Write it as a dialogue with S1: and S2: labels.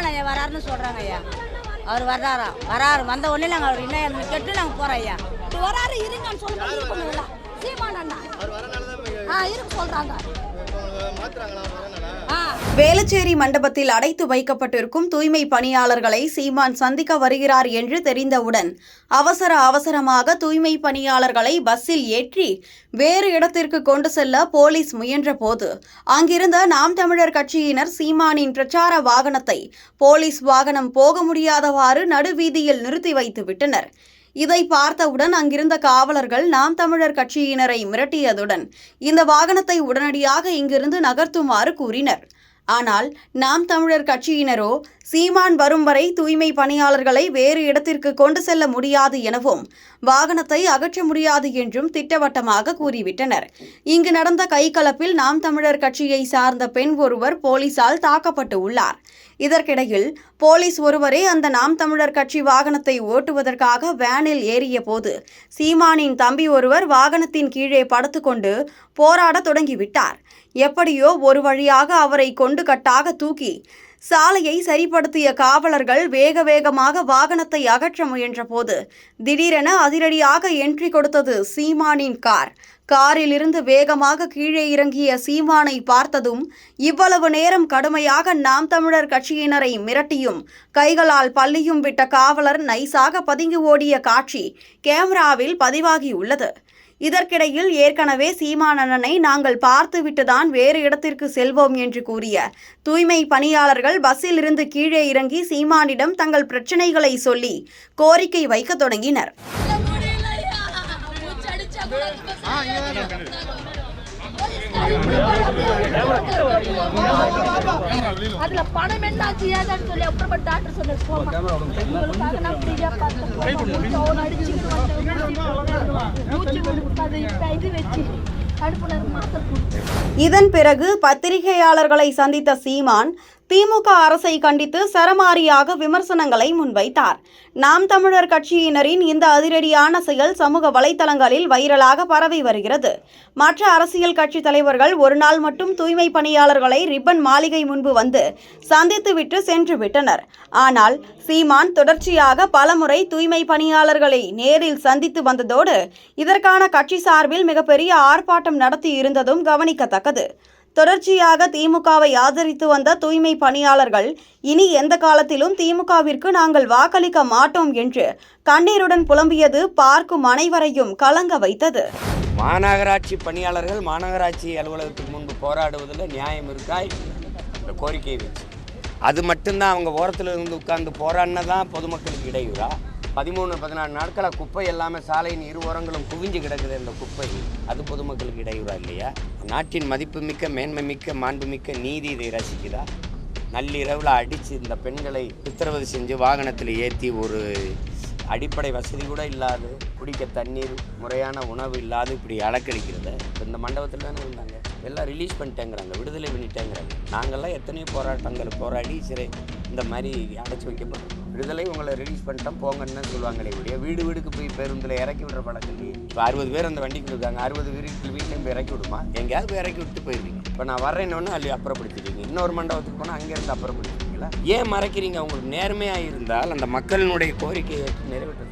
S1: சீமன் ஐயா வராருன்னு சொல்கிறாங்க ஐயா. அவர் வர்றாரா? வராரு. வந்த உடனே நாங்கள் அவர் என்ன கேட்டு நாங்கள் போகிறோம் ஐயா.
S2: வராரு இருங்கன்னு சொல்லுங்க இருக்கணும்ல சீமான் அண்ணா. ஆ இருக்கு சொல்றாங்க. வேலச்சேரி
S3: வேளச்சேரி மண்டபத்தில் அடைத்து வைக்கப்பட்டிருக்கும் தூய்மை பணியாளர்களை சீமான் சந்திக்க வருகிறார் என்று தெரிந்தவுடன் அவசர அவசரமாக தூய்மை பணியாளர்களை பஸ்ஸில் ஏற்றி வேறு இடத்திற்கு கொண்டு செல்ல போலீஸ் முயன்றபோது அங்கிருந்த நாம் தமிழர் கட்சியினர் சீமானின் பிரச்சார வாகனத்தை போலீஸ் வாகனம் போக முடியாதவாறு நடுவீதியில் நிறுத்தி வைத்து விட்டனர் இதை பார்த்தவுடன் அங்கிருந்த காவலர்கள் நாம் தமிழர் கட்சியினரை மிரட்டியதுடன் இந்த வாகனத்தை உடனடியாக இங்கிருந்து நகர்த்துமாறு கூறினர். ஆனால் நாம் தமிழர் கட்சியினரோ சீமான் வரும் வரை தூய்மை பணியாளர்களை வேறு இடத்திற்கு கொண்டு செல்ல முடியாது எனவும் வாகனத்தை அகற்ற முடியாது என்றும் திட்டவட்டமாக கூறிவிட்டனர். இங்கு நடந்த கைகலப்பில் நாம் தமிழர் கட்சியை சார்ந்த பெண் ஒருவர் போலீசால் தாக்கப்பட்டு உள்ளார். இதற்கிடையில் போலீஸ் ஒருவரே அந்த நாம் தமிழர் கட்சி வாகனத்தை ஓட்டுவதற்காக வேனில் ஏறிய போது சீமானின் தம்பி ஒருவர் வாகனத்தின் கீழே படுத்துக்கொண்டு போராடத் தொடங்கிவிட்டார். எப்படியோ ஒரு வழியாக அவரை கொண்டு கட்டாக தூக்கி சாலையை சரிப்படுத்திய காவலர்கள் வேக வேகமாக வாகனத்தை அகற்ற முயன்றபோது திடீரென அதிரடியாக என்ட்ரி கொடுத்தது சீமானின் கார். காரிலிருந்து வேகமாக கீழே இறங்கிய சீமானை பார்த்ததும் இவ்வளவு நேரம் கடுமையாக நாம் தமிழர் கட்சியினரை மிரட்டியும் கைகளால் பள்ளியும் விட்ட காவலர் நைசாக பதுங்கி ஓடிய காட்சி கேமராவில் பதிவாகியுள்ளது இதற்கிடையில் ஏற்கனவே சீமானண்ணனை நாங்கள் பார்த்துவிட்டுதான் வேறு இடத்திற்கு செல்வோம் என்று கூறிய தூய்மை பணியாளர்கள் பஸ்ஸில் இருந்து கீழே இறங்கி சீமானிடம் தங்கள் பிரச்சனைகளை சொல்லி கோரிக்கை வைக்கத் தொடங்கினர்.
S2: அதுல பணம் என்னாச்சு? ஏதான்னு சொல்லி அப்புறமா டாக்டர் சொன்னாரு போமா உங்களுக்காக நான் ஃப்ரீயா பார்த்தேன் அடிச்சுக்கிட்டு இது வச்சு
S3: இதன் பிறகு பத்திரிகையாளர்களை சந்தித்த சீமான் திமுக அரசை கண்டித்து சரமாரியாக விமர்சனங்களை முன்வைத்தார். நாம் தமிழர் கட்சியினரின் இந்த அதிரடியான செயல் சமூக வலைதளங்களில் வைரலாக பரவி வருகிறது. மற்ற அரசியல் கட்சி தலைவர்கள் ஒரு நாள் மட்டும் தூய்மை பணியாளர்களை ரிப்பன் மாளிகை முன்பு வந்து சந்தித்துவிட்டு சென்று விட்டனர். ஆனால் சீமான் தொடர்ச்சியாக பலமுறை தூய்மை பணியாளர்களை நேரில் சந்தித்து வந்ததோடு இதற்கான கட்சி சார்பில் மிகப்பெரிய ஆர்ப்பாட்டம் நடத்தி இருந்ததும் கவனிக்கத்தக்கது. தொடர்ச்சியாக திமுகவை ஆதரித்து வந்த தூய்மை பணியாளர்கள் இனி எந்த காலத்திலும் திமுகவிற்கு நாங்கள் வாக்களிக்க மாட்டோம் என்று கண்ணீருடன் புலம்பியது பார்க்கும் அனைவரையும் கலங்க வைத்தது.
S4: மாநகராட்சி பணியாளர்கள் மாநகராட்சி அலுவலகத்துக்கு முன்பு போராடுவதில் நியாயம் இருக்காய் இந்த கோரிக்கை வச்சு. அது மட்டும்தான் அவங்க ஓரத்தில் இருந்து உட்கார்ந்து போராடினதான் பொதுமக்களுக்கு இடையூறா? பதிமூணு பதினாறு நாட்களாக குப்பை எல்லாமே சாலையின் இரு ஓரங்களும் குவிஞ்சு கிடக்குது இந்த குப்பை. அது பொதுமக்களுக்கு இடையூறா இல்லையா? நாட்டின் மதிப்புமிக்க மேன்மைமிக்க மாண்புமிக்க நீதி இதை ரசிக்குதா? நள்ளிரவில் அடித்து இந்த பெண்களை சித்திரவதை செஞ்சு வாகனத்தில் ஏற்றி ஒரு அடிப்படை வசதி கூட இல்லாது குடிக்க தண்ணீர் முறையான உணவு இல்லாது இப்படி அலக்கழிக்கிறது இந்த மண்டபத்தில் தானே இருந்தாங்க? எல்லாம் ரிலீஸ் பண்ணிட்டேங்கிறாங்க விடுதலை பண்ணிட்டேங்கிறாங்க. நாங்கள்லாம் எத்தனையோ போராட்டங்கள் போராடி சிறை இந்த மாதிரி அடைச்சி வைக்கப்பட்டோம். விடுதலை உங்களை ரிலீஸ் பண்ணிட்டோம் போங்கன்னு சொல்லுவாங்களே இப்படியே வீடு வீடுக்கு போய் பேருந்தில் இறக்கி விடுற படம் சொல்லி இப்போ அறுபது பேர் அந்த வண்டிக்கு இருக்காங்க அறுபது வீட்டுக்கு வீட்லையும் போய் இறக்கி விடுமா? எங்கேயாவது போய் இறக்கி விட்டு போயிருவீங்க. இப்போ நான் வர்றேன்னு அள்ளி அப்புறப்படுத்திடுவீங்க. இன்னொரு மண்டபத்துக்கு போனால் அங்கேருந்து அப்புறப்படுத்திடுவீங்களா? ஏன் மறைக்கிறீங்க? உங்களுக்கு நேர்மையாக இருந்தால் அந்த மக்களினுடைய கோரிக்கையை நிறைவேற்ற